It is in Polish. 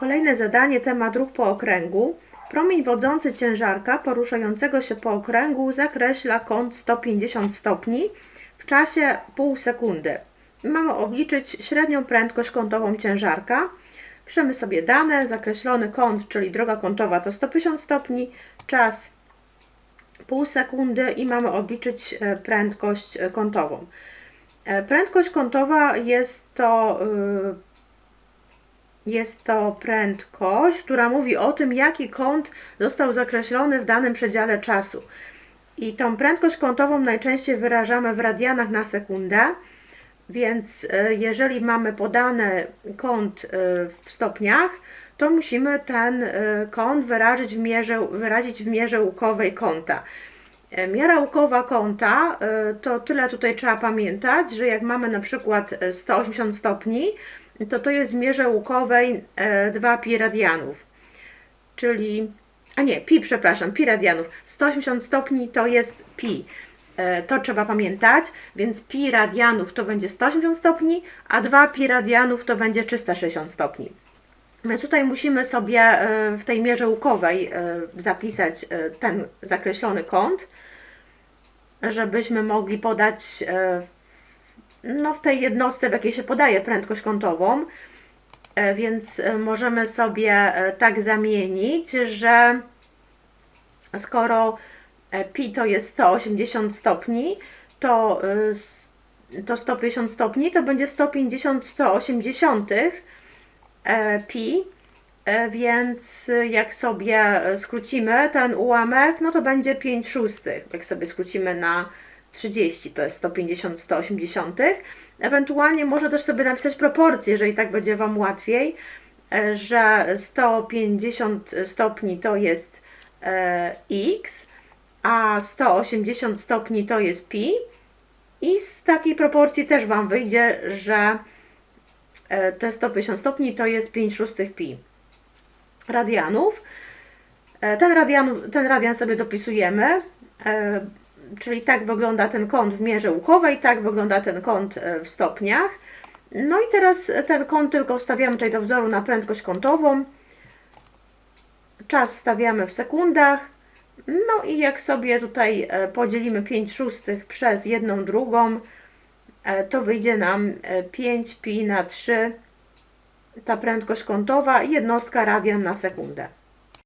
Kolejne zadanie, temat ruch po okręgu. Promień wodzący ciężarka poruszającego się po okręgu zakreśla kąt 150 stopni w czasie pół sekundy. Mamy obliczyć średnią prędkość kątową ciężarka. Piszemy sobie dane, zakreślony kąt, czyli droga kątowa to 150 stopni, czas pół sekundy i mamy obliczyć e, prędkość e, kątową. E, Prędkość kątowa jest to, y, jest to prędkość, która mówi o tym, jaki kąt został zakreślony w danym przedziale czasu. I tą prędkość kątową najczęściej wyrażamy w radianach na sekundę, więc y, jeżeli mamy podany kąt y, w stopniach, to musimy ten y, kąt wyrazić w mierze, wyrazić w mierze łukowej kąta. E, Miara łukowa kąta e, to tyle tutaj trzeba pamiętać, że jak mamy na przykład e, 180 stopni, to to jest w mierze łukowej e, 2 pi radianów, czyli, a nie, pi, przepraszam, pi radianów. 180 stopni to jest pi. E, To trzeba pamiętać, więc pi radianów to będzie 180 stopni, a 2 pi radianów to będzie 360 stopni. Więc tutaj musimy sobie e, w tej mierze łukowej e, zapisać e, ten zakreślony kąt, żebyśmy mogli podać e, no, w tej jednostce, w jakiej się podaje prędkość kątową. E, Więc e, możemy sobie e, tak zamienić, że skoro pi to jest 180 stopni, to, to 150 stopni to będzie 150 180 e, pi, więc jak sobie skrócimy ten ułamek, no to będzie 5 szóstych. Jak sobie skrócimy na 30, to jest 150 180. Ewentualnie można też sobie napisać proporcje, jeżeli tak będzie Wam łatwiej, e, że 150 stopni to jest e, x, a 180 stopni to jest pi. I z takiej proporcji też Wam wyjdzie, że e, te 150 stopni to jest 5 szóstych pi radianów. Ten radian, ten radian sobie dopisujemy, czyli tak wygląda ten kąt w mierze łukowej, tak wygląda ten kąt e, w stopniach. No i teraz ten kąt tylko wstawiamy tutaj do wzoru na prędkość kątową. Czas stawiamy w sekundach. No i jak sobie tutaj e, podzielimy 5 szóstych przez jedną drugą, e, to wyjdzie nam e, 5 pi na 3 ta prędkość kątowa jednostka radian na sekundę.